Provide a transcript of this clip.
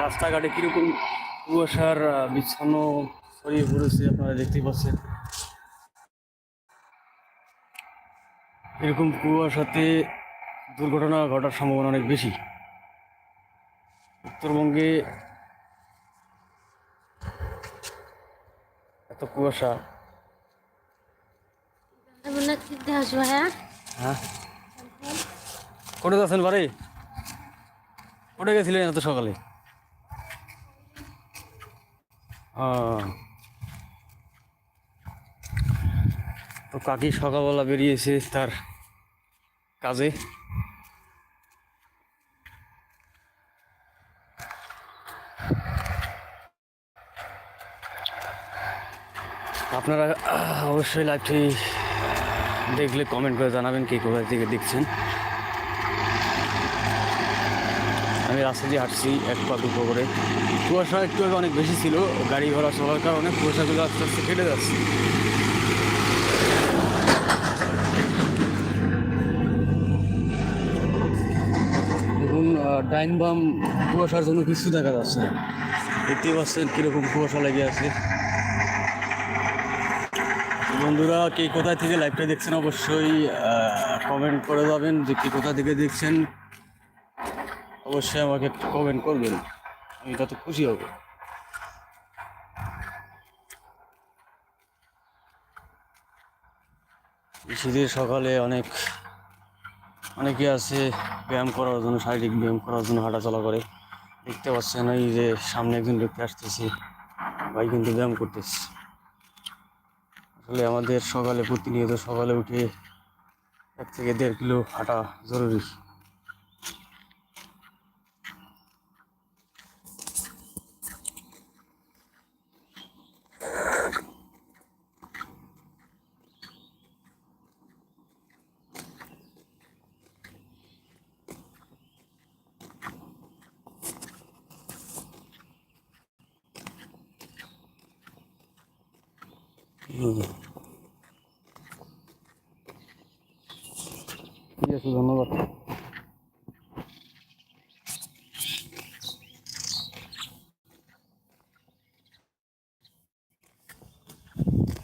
রাস্তাঘাটে কীরকম কুয়াশার বিচ্ছন্ন ছড়িয়ে পড়েছে আপনারা দেখতেই পাচ্ছেন। এরকম কুয়াশাতে দুর্ঘটনা ঘটার সম্ভাবনা অনেক বেশি। উত্তরবঙ্গে এত কুয়াশা। হ্যাঁ। কোথায় যাচ্ছেন বাড়ি? কোথায় গেছিলেন এত সকালে? তো কাকি সকালবেলা বেরিয়েছে তার কাজে। আপনারা অবশ্যই লাইভটি দেখলে কমেন্ট করে জানাবেন কে কোথায় থেকে দেখছেন। আমি রাস্তা দিয়ে হাঁটছি এক পা দুপো করে। কুয়াশা একটু আগে অনেক বেশি ছিল গাড়ি ঘোড়া চলার কারণে কুয়াশাগুলো আস্তে আস্তে কেটে যাচ্ছে। দেখুন ডাইন বাম কুয়াশার জন্য কিছু দেখা যাচ্ছে না। দেখতেই পাচ্ছেন কীরকম কুয়াশা লেগে আছে। বন্ধুরা কে কোথা থেকে লাইভটা দেখছেন অবশ্যই কমেন্ট করে যাবেন যে কে কোথা থেকে দেখছেন। অবশ্যই আমাকে একটু কমেন্ট করবেন, আমি তত খুশি হব। শীতের সকালে অনেক, অনেকে আছে ব্যায়াম করার জন্য, শারীরিক ব্যায়াম করার জন্য হাঁটাচলা করে। দেখতে পাচ্ছেন এই যে সামনে একজন ব্যক্তি আসতেছে, ভাই কিন্তু ব্যায়াম করতেছে। আসলে আমাদের সকালে প্রতিনিয়ত সকালে উঠে এক থেকে দেড় কিলো হাঁটা জরুরি। ঠিক আছে ধন্যবাদ।